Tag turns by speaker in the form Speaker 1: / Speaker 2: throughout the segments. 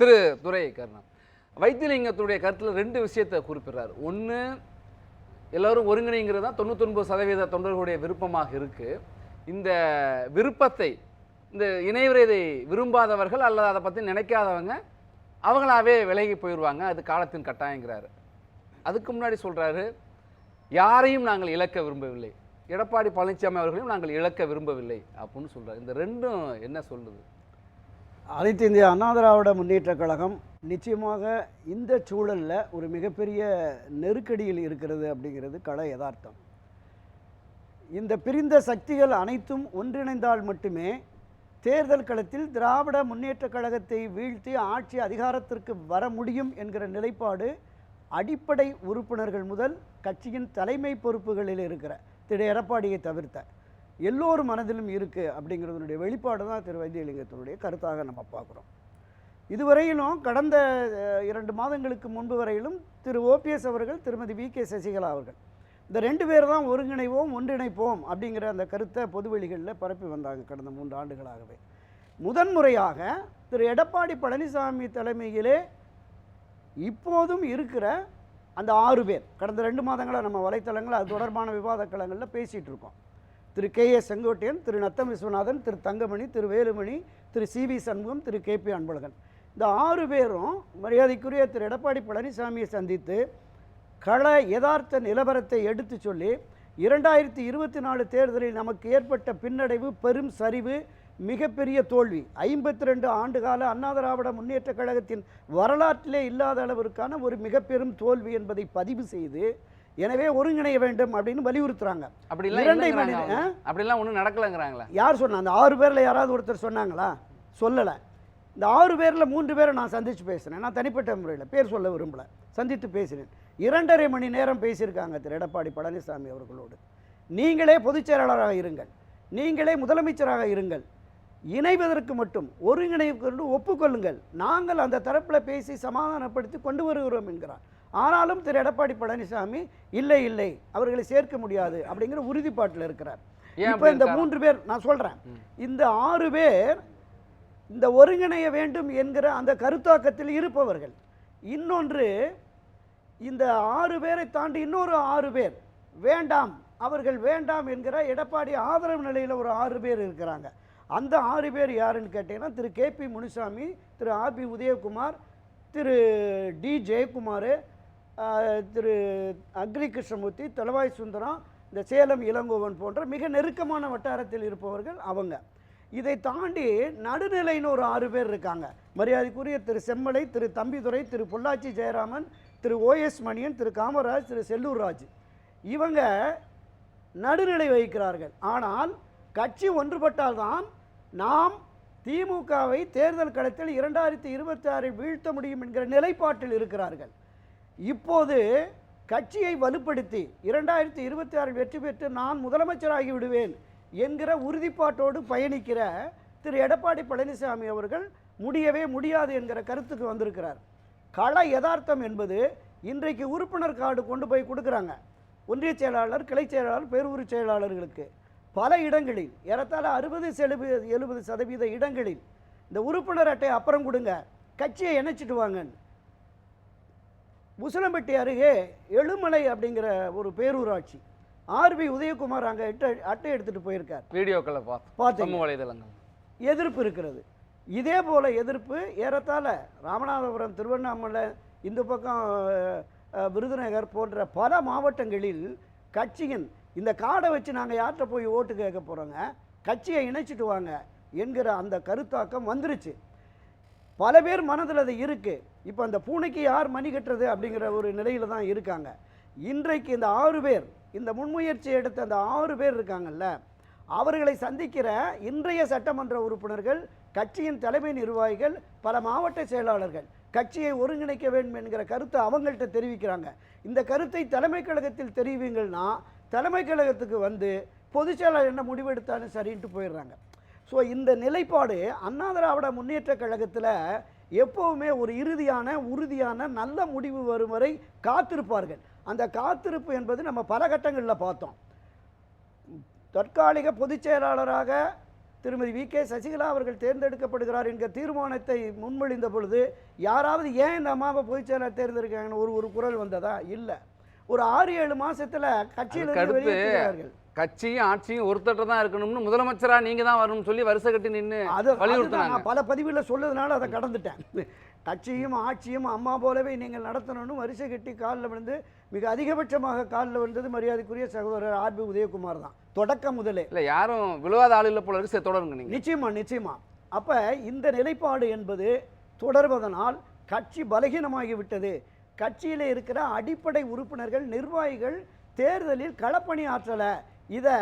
Speaker 1: திரு துரை கர்ணன் வைத்தியலிங்கத்துடைய கருத்தில் ரெண்டு விஷயத்தை குறிப்பிடுறார். ஒன்று எல்லாரும் ஒருங்கிணைங்கிறது தான் தொண்ணூத்தொன்பது சதவீத தொண்டர்களுடைய விருப்பமாக இருக்கு. இந்த விருப்பத்தை இந்த இணைவரதை விரும்பாதவர்கள் அல்லது அதை பற்றி நினைக்காதவங்க அவங்களாவே விலகி போயிடுவாங்க அது காலத்தின் கட்டாயங்கிறாரு. அதுக்கு முன்னாடி சொல்கிறாரு யாரையும் நாங்கள் இழக்க விரும்பவில்லை. எடப்பாடி பழனிசாமி அவர்களையும் நாங்கள் இழக்க விரும்பவில்லை அப்படின்னு சொல்கிறார் இந்த ரெண்டும் என்ன சொல்லுது?
Speaker 2: அனைத்து இந்திய அண்ணா திராவிட முன்னேற்றக் கழகம் நிச்சயமாக இந்த சூழலில் ஒரு மிகப்பெரிய நெருக்கடியில் இருக்கிறது அப்படிங்கிறது கள யதார்த்தம். இந்த பிரிந்த சக்திகள் அனைத்தும் ஒன்றிணைந்தால் மட்டுமே தேர்தல் களத்தில் திராவிட முன்னேற்றக் கழகத்தை வீழ்த்தி ஆட்சி அதிகாரத்திற்கு வர முடியும் என்கிற நிலைப்பாடு அடிப்படை உறுப்பினர்கள் முதல் கட்சியின் தலைமை பொறுப்புகளில் இருக்கிற திரு எடப்பாடியை தவிர்த்த. எல்லோர் மனதிலும் இருக்குது அப்படிங்கிறதுனுடைய வெளிப்பாடு தான் திரு வைத்தியலிங்கத்தினுடைய கருத்தாக நம்ம பார்க்குறோம். இதுவரையிலும் கடந்த இரண்டு மாதங்களுக்கு முன்பு வரையிலும் திரு ஓபிஎஸ் அவர்கள் திருமதி வி கே சசிகலா அவர்கள் இந்த ரெண்டு பேர் தான் ஒருங்கிணைவோம் ஒன்றிணைப்போம் அப்படிங்கிற அந்த கருத்தை பொதுவெளிகளில் பரப்பி வந்தாங்க கடந்த மூன்று ஆண்டுகளாகவே. முதன்முறையாக திரு எடப்பாடி பழனிசாமி தலைமையிலே இப்போதும் இருக்கிற அந்த ஆறு பேர் கடந்த ரெண்டு மாதங்களாக நம்ம வலைத்தளங்கள் அது தொடர்பான விவாத களங்களில் பேசிகிட்டு இருக்கோம். Thiru K A Sengottaiyan Thiru Natham Viswanathan Thiru Thangamani Thiru Velumani Thiru C V Shanmugam Thiru K P Anbazhagan. இந்த ஆறு பேரும் மரியாதைக்குரிய திரு எடப்பாடி பழனிசாமியை சந்தித்து கள யதார்த்த நிலவரத்தை எடுத்து சொல்லி இரண்டாயிரத்தி இருபத்தி நாலு தேர்தலில் நமக்கு ஏற்பட்ட பின்னடைவு பெரும் சரிவு மிகப்பெரிய தோல்வி ஐம்பத்தி ரெண்டு ஆண்டுகால அண்ணா திராவிட முன்னேற்றக் கழகத்தின் வரலாற்றிலே இல்லாத அளவிற்கான ஒரு மிகப்பெரும் தோல்வி என்பதை பதிவு செய்து எனவே ஒருங்கிணைய வேண்டும் அப்படின்னு வலியுறுத்துறாங்க.
Speaker 1: அப்படிலாம்
Speaker 2: இரண்டை மணி-.
Speaker 1: அப்படிலாம் ஒன்றும் நடக்கலைங்கிறாங்களே.
Speaker 2: யார் சொன்னா அந்த ஆறு பேரில் யாராவது ஒருத்தர் சொன்னாங்களா? சொல்லலை. இந்த ஆறு பேரில் மூன்று பேரை நான் சந்தித்து பேசினேன். நான் தனிப்பட்ட முறையில் பேர் சொல்ல விரும்பல. சந்தித்து பேசினேன். இரண்டரை மணி நேரம் பேசியிருக்காங்க திரு. எடப்பாடி பழனிசாமி அவர்களோடு. நீங்களே பொதுச் செயலாளராக இருங்கள். நீங்களே முதலமைச்சராக இருங்கள். இணைவதற்கு மட்டும் ஒருங்கிணைப்பு ஒப்புக்கொள்ளுங்கள். நாங்கள் அந்த தரப்பில் பேசி சமாதானப்படுத்தி கொண்டு வருகிறோம் என்கிறார். ஆனாலும் திரு எடப்பாடி பழனிசாமி இல்லை இல்லை அவர்களை சேர்க்க முடியாது அப்படிங்கிற உறுதிப்பாட்டில் இருக்கிறார். இப்போ இந்த? மூன்று பேர் நான் சொல்கிறேன் இந்த ஆறு பேர் இந்த ஒருங்கிணைய வேண்டும் என்கிற அந்த கருத்தாக்கத்தில் இருப்பவர்கள். இன்னொன்று இந்த ஆறு பேரை தாண்டி இன்னொரு ஆறு பேர் வேண்டாம் அவர்கள் வேண்டாம் என்கிற எடப்பாடி ஆதரவு நிலையில் ஒரு ஆறு பேர் இருக்கிறாங்க. அந்த ஆறு பேர் யாருன்னு கேட்டீங்கன்னா Thiru K P Munusamy Thiru R B Udhayakumar Thiru D Jayakumar Thiru Agri Krishnamoorthy Thalavai Sundaram இந்த சேலம் இளங்கோவன் போன்ற மிக நெருக்கமான வட்டாரத்தில் இருப்பவர்கள் அவங்க. இதை தாண்டி நடுநிலைன்னு ஒரு ஆறு பேர் இருக்காங்க. மரியாதைக்குரிய திரு செம்மலை திரு தம்பிதுரை திரு பொள்ளாச்சி ஜெயராமன் திரு ஓஎஸ் மணியன் திரு காமராஜ் திரு செல்லூர் ராஜ். இவங்க நடுநிலை வகிக்கிறார்கள். ஆனால் கட்சி ஒன்றுபட்டால்தான் நாம் திமுகவை தேர்தல் களத்தில் இரண்டாயிரத்தி இருபத்தி ஆறில் வீழ்த்த முடியும் என்கிற நிலைப்பாட்டில் இருக்கிறார்கள். இப்போது கட்சியை வலுப்படுத்தி இரண்டாயிரத்தி இருபத்தி ஆறில் வெற்றி பெற்று நான் முதலமைச்சராகி விடுவேன் என்கிற உறுதிப்பாட்டோடு பயணிக்கிற திரு எடப்பாடி பழனிசாமி அவர்கள் முடியவே முடியாது என்கிற கருத்துக்கு வந்திருக்கிறார். கள யதார்த்தம் என்பது இன்றைக்கு உறுப்பினர் கார்டு கொண்டு போய் கொடுக்குறாங்க. ஒன்றிய செயலாளர் கிளை செயலாளர் பேரூர் செயலாளர்களுக்கு. பல இடங்களில் ஏறத்தாழ அறுபது செலுபி எழுபது சதவீத இடங்களில் இந்த உறுப்பினர் அட்டை அப்புறம் கொடுங்க. கட்சியை இணைச்சிட்டு வாங்கன்னு. முசலம்பட்டி அருகே எழுமலை அப்படிங்கிற ஒரு பேரூராட்சி. ஆர்பி உதயகுமார் அங்கே எட்டு அட்டை எடுத்துகிட்டு போயிருக்கார்.
Speaker 1: வீடியோக்களை பார்த்து. சமூக வலைதளங்கள்.
Speaker 2: எதிர்ப்பு இருக்கிறது. இதே போல் எதிர்ப்பு ஏறத்தாழ ராமநாதபுரம் திருவண்ணாமலை இந்த பக்கம் விருதுநகர் போன்ற பல மாவட்டங்களில் கட்சியின் இந்த கார்டை வச்சு நாங்கள் யார்கிட்ட போய் ஓட்டு கேட்க போகிறோங்க கட்சியை இணைச்சிட்டு வாங்க என்கிற அந்த கருத்தாக்கம் வந்துருச்சு. பல பேர் மனதில் அது இருக்குது இப்போ அந்த பூனைக்கு யார் மணி கட்டுறது அப்படிங்கிற ஒரு நிலையில் தான் இருக்காங்க. இன்றைக்கு இந்த ஆறு பேர் இந்த முன்முயற்சி எடுத்த அந்த ஆறு பேர் இருக்காங்கல்ல அவர்களை சந்திக்கிற இன்றைய சட்டமன்ற உறுப்பினர்கள் கட்சியின் தலைமை நிர்வாகிகள் பல மாவட்ட செயலாளர்கள் கட்சியை ஒருங்கிணைக்க வேண்டும் என்கிற கருத்தை அவங்கள்ட்ட தெரிவிக்கிறாங்க. இந்த கருத்தை தலைமை கழகத்தில் தெரிவிங்கள்னா தலைமை கழகத்துக்கு வந்து பொதுச் செயலாளர் என்ன முடிவெடுத்தாலும் சரின்ட்டு போயிடுறாங்க. ஸோ இந்த நிலைப்பாடு அண்ணா திராவிட முன்னேற்றக் கழகத்தில் எப்போவுமே ஒரு இறுதியான உறுதியான நல்ல முடிவு வரும் வரை காத்திருப்பார்கள். அந்த காத்திருப்பு என்பது நம்ம பல கட்டங்களில் பார்த்தோம். தற்காலிக பொதுச் செயலாளராக திருமதி வி. கே. சசிகலா அவர்கள் தேர்ந்தெடுக்கப்படுகிறார் என்கிற தீர்மானத்தை முன்மொழிந்த பொழுது யாராவது ஏன் இந்த அம்மாவை பொதுச் செயலாளர் தேர்ந்தெடுக்காங்கன்னு ஒரு ஒரு குரல் வந்ததா? இல்லை. ஒரு ஆறு ஏழு
Speaker 1: அதுக்கு அடுத்து
Speaker 2: வெளியேற்றுகிறார்கள்
Speaker 1: கட்சியும் ஆட்சியும் ஒருத்தட்ட தான் இருக்கணும்னு முதலமைச்சரா நீங்க தான் வரணும்னு சொல்லி வருஷ கட்டி நின்னு
Speaker 2: அது
Speaker 1: வலியுறுத்தினாங்க.
Speaker 2: பல பதிவில் சொல்லதுனால அதை கடந்துட்டேன். கட்சியும் ஆட்சியும் அம்மா போலவே நீங்கள் நடத்தணும்னு வரிசை கட்டி காலில் விழுந்து மிக அதிகபட்சமாக காலில் விழுந்தது மரியாதைக்குரிய சகோதரர் ஆர்பி உதயகுமார் தான். தொடக்கம் முதலே.
Speaker 1: இல்ல யாரும் விழுவாத ஆள் இல்ல போல இருக்கு. சரி, தொடருங்க நீங்க.
Speaker 2: நிச்சயமா நிச்சயமா. அப்ப இந்த நிலைப்பாடு என்பது தொடர்வதனால் கட்சி பலகீனமாகி விட்டது. கட்சியில் இருக்கிற அடிப்படை உறுப்பினர்கள் நிர்வாகிகள் தேர்தலில் களப்பணி ஆற்றலை. இதை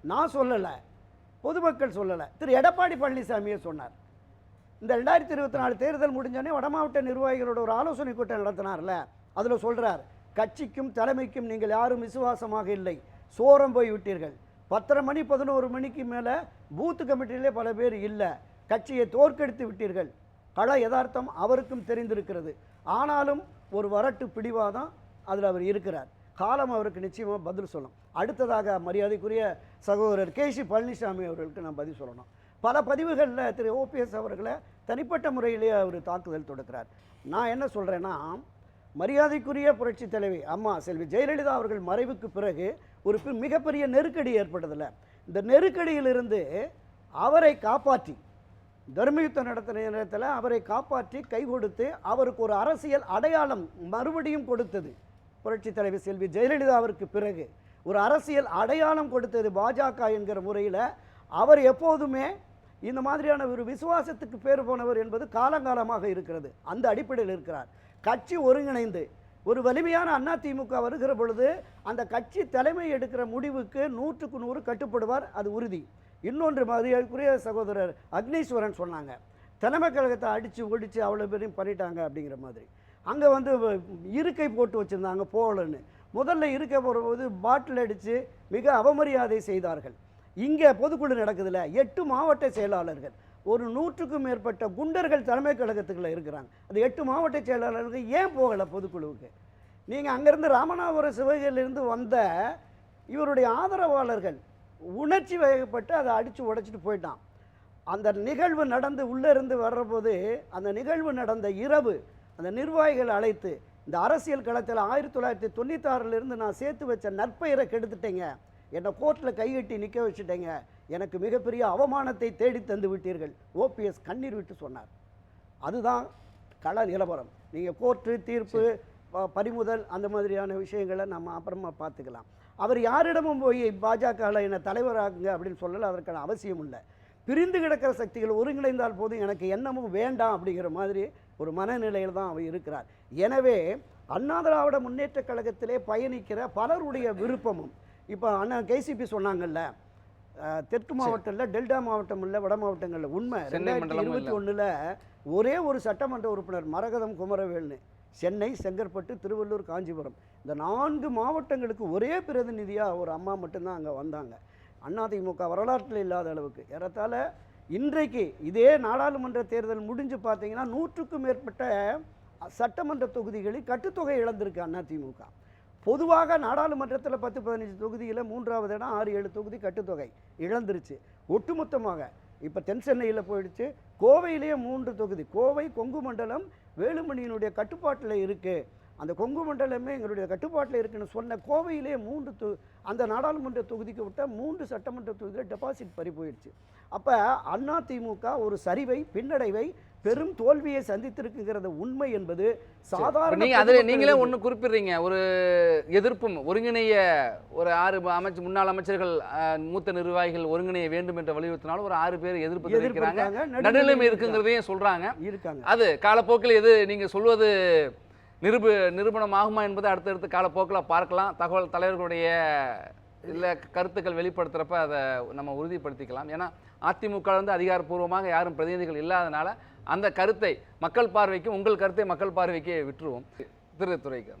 Speaker 2: நான் சொல்லலை. பொதுமக்கள் சொல்லலை. திரு. எடப்பாடி பழனிசாமியே சொன்னார். இந்த ரெண்டாயிரத்தி இருபத்தி நாலு தேர்தல் முடிஞ்சோடனே வடமாவட்ட நிர்வாகிகளோட ஒரு ஆலோசனை கூட்டம் நடத்தினார்ல. அதில் சொல்கிறார் கட்சிக்கும் தலைமைக்கும் நீங்கள் யாரும் விசுவாசமாக இல்லை. சோரம் போய் விட்டீர்கள். பத்தரை மணி பதினோரு மணிக்கு மேலே பூத்து கமிட்டியிலே பல பேர் இல்லை. கட்சியை தோற்கடித்து விட்டீர்கள். கள யதார்த்தம் அவருக்கும் தெரிந்திருக்கிறது. ஆனாலும் ஒரு வரட்டு பிடிவாதம் அதில் அவர் இருக்கிறார். காலம் அவருக்கு நிச்சயமாக பதில் சொல்லும் அடுத்ததாக மரியாதைக்குரிய சகோதரர் கேசி பழனிசாமி அவர்களுக்கு நான் பதில் சொல்லணும். பல பதிவுகளில் திரு ஓபிஎஸ் அவர்களை தனிப்பட்ட முறையிலேயே அவர் தாக்குதல் தொடுக்கிறார். நான் என்ன சொல்கிறேன்னா மரியாதைக்குரிய புரட்சி தலைவி அம்மா செல்வி ஜெயலலிதா அவர்கள் மறைவுக்கு பிறகு ஒரு மிகப்பெரிய நெருக்கடி ஏற்பட்டதில்ல. இந்த நெருக்கடியிலிருந்து அவரை காப்பாற்றி தர்மயுத்தம் நடத்தின நேரத்தில் அவரை காப்பாற்றி கை கொடுத்து அவருக்கு ஒரு அரசியல் அடையாளம் மறுபடியும் கொடுத்தது. புரட்சி தலைவி செல்வி ஜெயலலிதாவிற்கு பிறகு ஒரு அரசியல் அடையாளம் கொடுத்தது பாஜக என்கிற முறையில் அவர் எப்போதுமே இந்த மாதிரியான ஒரு விசுவாசத்துக்கு பேர் போனவர் என்பது காலங்காலமாக இருக்கிறது. அந்த அடிப்படையில் இருக்கிறார். கட்சி ஒருங்கிணைந்து ஒரு வலிமையான அதிமுக வருகிற பொழுது அந்த கட்சி தலைமை எடுக்கிற முடிவுக்கு நூற்றுக்கு நூறு கட்டுப்படுவார். அது உறுதி. இன்னொன்று மாதிரிக்குரிய சகோதரர் அக்னீஸ்வரன் சொன்னாங்க. தலைமை கழகத்தை அடித்து ஒடித்து அவ்வளோ பேரையும் பண்ணிட்டாங்க அப்படிங்கிற மாதிரி. அங்கே வந்து இருக்கை போட்டு வச்சுருந்தாங்க போகலன்னு முதல்ல இருக்கை போடும்போது பாட்டில் அடித்து மிக அவமரியாதை செய்தார்கள். இங்கே பொதுக்குழு நடக்குதுல்ல எட்டு மாவட்ட செயலாளர்கள். ஒரு நூற்றுக்கும் மேற்பட்ட குண்டர்கள் தலைமை கழகத்துக்குள்ள இருக்கிறாங்க. அந்த எட்டு மாவட்ட செயலாளர்கள் ஏன் போகலை பொதுக்குழுவுக்கு? நீங்கள் அங்கேருந்து ராமநாதபுரம் சிவகையிலிருந்து வந்த இவருடைய ஆதரவாளர்கள் உணர்ச்சி வகைப்பட்டு அதை அடித்து உடைச்சிட்டு போயிட்டான். அந்த நிகழ்வு நடந்து உள்ளே இருந்து வர்றபோது அந்த நிகழ்வு நடந்த இரவு அந்த நிர்வாகிகள் அழைத்து இந்த அரசியல் களத்தில் ஆயிரத்தி தொள்ளாயிரத்தி தொண்ணூத்தாறிலிருந்து நான் சேர்த்து வச்ச நற்பெயரை கெடுத்துட்டேங்க. என்னை கோர்ட்டில் கைகட்டி நிற்க வச்சுட்டேங்க. எனக்கு மிகப்பெரிய அவமானத்தை தேடி தந்து விட்டீர்கள் ஓபிஎஸ் கண்ணீர் விட்டு சொன்னார். அதுதான் கள நிலவரம். நீங்கள் கோர்ட்டு தீர்ப்பு பறிமுதல் அந்த மாதிரியான விஷயங்களை நம்ம அப்புறமா பார்த்துக்கலாம். அவர் யாரிடமும் போய் பாஜகவில் என்னை தலைவராகுங்க அப்படின்னு சொல்லலை அதற்கான அவசியம் இல்லை. பிரிந்து கிடக்கிற சக்திகள் ஒருங்கிணைந்தால் போதும் எனக்கு எண்ணமும் வேண்டாம் அப்படிங்கிற மாதிரி ஒரு மனநிலையில் தான் அவர் இருக்கிறார் எனவே அண்ணா திராவிட முன்னேற்றக் கழகத்திலே பயணிக்கிற பலருடைய விருப்பமும் இப்போ அண்ணன் கேசிபி சொன்னாங்கல்ல தெற்கு மாவட்டம் இல்லை டெல்டா மாவட்டம் இல்லை வட மாவட்டங்களில் உண்மை.
Speaker 1: சென்னை
Speaker 2: ரெண்டாயிரத்தி இருபத்தி. ஒன்றில் ஒரே ஒரு சட்டமன்ற உறுப்பினர் மரகதம் குமரவேல்னு சென்னை செங்கற்பட்டு திருவள்ளூர் காஞ்சிபுரம் இந்த நான்கு மாவட்டங்களுக்கு ஒரே பிரதிநிதியாக ஒரு அம்மா மட்டும்தான் அங்கே வந்தாங்க. அதிமுக வரலாற்றில் இல்லாத அளவுக்கு. ஏறத்தாழ இன்றைக்கு இதே நாடாளுமன்ற தேர்தல் முடிஞ்சு பார்த்தீங்கன்னா நூற்றுக்கும் மேற்பட்ட சட்டமன்ற தொகுதிகளில் கட்டுத்தொகை இழந்திருக்கு அதிமுக. பொதுவாக நாடாளுமன்றத்தில் பத்து பதினஞ்சு தொகுதியில் மூன்றாவது இடம் ஆறு ஏழு தொகுதி கட்டுத்தொகை இழந்துருச்சு. ஒட்டுமொத்தமாக இப்போ தென் சென்னையில் போயிடுச்சு. கோவையிலேயே மூன்று தொகுதி. கோவை கொங்கு மண்டலம் வேலுமணியினுடைய கட்டுப்பாட்டில் இருக்குது அந்த கொங்கு மண்டலமே எங்களுடைய கட்டுப்பாட்டில் இருக்குன்னு சொன்ன கோவையிலே மூன்று தொ அந்த நாடாளுமன்ற தொகுதிக்கு விட்ட மூன்று சட்டமன்ற தொகுதியில் டெபாசிட் பறி போயிடுச்சு. அப்போ அதிமுக ஒரு சரிவை பின்னடைவை பெரும் தோல்வியை சந்தித்திருக்குங்கிறத உண்மை என்பது சாதாரண
Speaker 1: அதுல நீங்களே ஒண்ணு குறிப்பிடுறீங்க. ஒரு எதிர்ப்பும் ஒருங்கிணைய ஒரு ஆறு அமைச்சு முன்னாள் அமைச்சர்கள் மூத்த நிர்வாகிகள் ஒருங்கிணைய வேண்டும் என்ற வலியுறுத்தினாலும் ஒரு ஆறு பேர் எதிர்ப்பு தெரிவிக்கிறாங்க. நடுநிலைமை இருக்குங்கிறதையும் சொல்றாங்க.
Speaker 2: இருக்காங்க.
Speaker 1: அது காலப்போக்கில் எது நீங்க சொல்வது நிரூப நிரூபணம் ஆகுமா என்பதை அடுத்தடுத்து காலப்போக்கில் பார்க்கலாம். தகவல் தலைவர்களுடைய இல்லை கருத்துக்கள் வெளிப்படுத்துகிறப்ப அதை நம்ம உறுதிப்படுத்திக்கலாம். ஏன்னா அதிமுக வந்து அதிகாரப்பூர்வமாக யாரும் பிரதிநிதிகள் இல்லாதனால அந்த கருத்தை மக்கள் பார்வைக்கு உங்கள் கருத்தை மக்கள் பார்வைக்கு விட்டுருவோம். திருத்துறைக்கு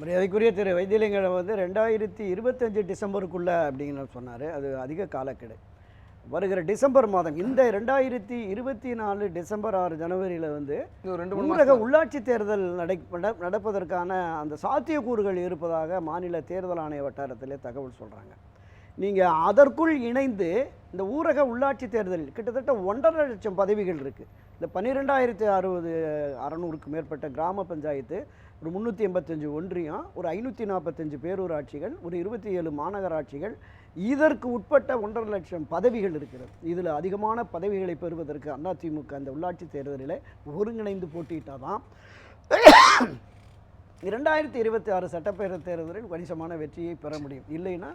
Speaker 2: மரியாதைக்குரிய திரு வைத்தியலிங்கம் வந்து ரெண்டாயிரத்தி இருபத்தஞ்சு டிசம்பருக்குள்ளே அப்படிங்கிற சொன்னார். அது அதிக காலக்கெடு. வருகிற டிசம்பர் மாதம் இந்த ரெண்டாயிரத்தி இருபத்தி நாலு டிசம்பர் ஆறு ஜனவரியில் வந்து ஊரக உள்ளாட்சி தேர்தல் நடை நட- நடப்பதற்கான அந்த சாத்தியக்கூறுகள் இருப்பதாக மாநில தேர்தல் ஆணைய வட்டாரத்திலே தகவல் சொல்கிறாங்க நீங்கள் அதற்குள் இணைந்து இந்த ஊரக உள்ளாட்சி தேர்தலில் கிட்டத்தட்ட ஒன்றரை லட்சம் பதவிகள் இருக்குது இந்த பன்னிரெண்டாயிரத்தி அறுபது அறநூறுக்கு மேற்பட்ட கிராம பஞ்சாயத்து ஒரு முந்நூற்றி எண்பத்தஞ்சு ஒன்றியம் ஒரு ஐநூற்றி நாற்பத்தஞ்சு பேரூராட்சிகள் ஒரு இருபத்தி ஏழு மாநகராட்சிகள் இதற்கு உட்பட்ட ஒன்றரை லட்சம் பதவிகள் இருக்கிறது. இதில் அதிகமான பதவிகளை பெறுவதற்கு அதிமுக அந்த உள்ளாட்சி தேர்தலில் ஒருங்கிணைந்து போட்டியிட்டால் தான் இரண்டாயிரத்தி இருபத்தி ஆறு சட்டப்பேரவைத் தேர்தலில் கணிசமான வெற்றியை பெற முடியும். இல்லைன்னா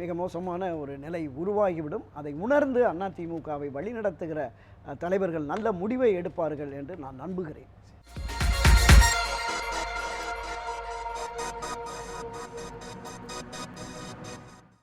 Speaker 2: மிக மோசமான ஒரு நிலை உருவாகிவிடும். அதை உணர்ந்து அதிமுகவை வழிநடத்துகிற தலைவர்கள் நல்ல முடிவை எடுப்பார்கள் என்று நான் நம்புகிறேன்.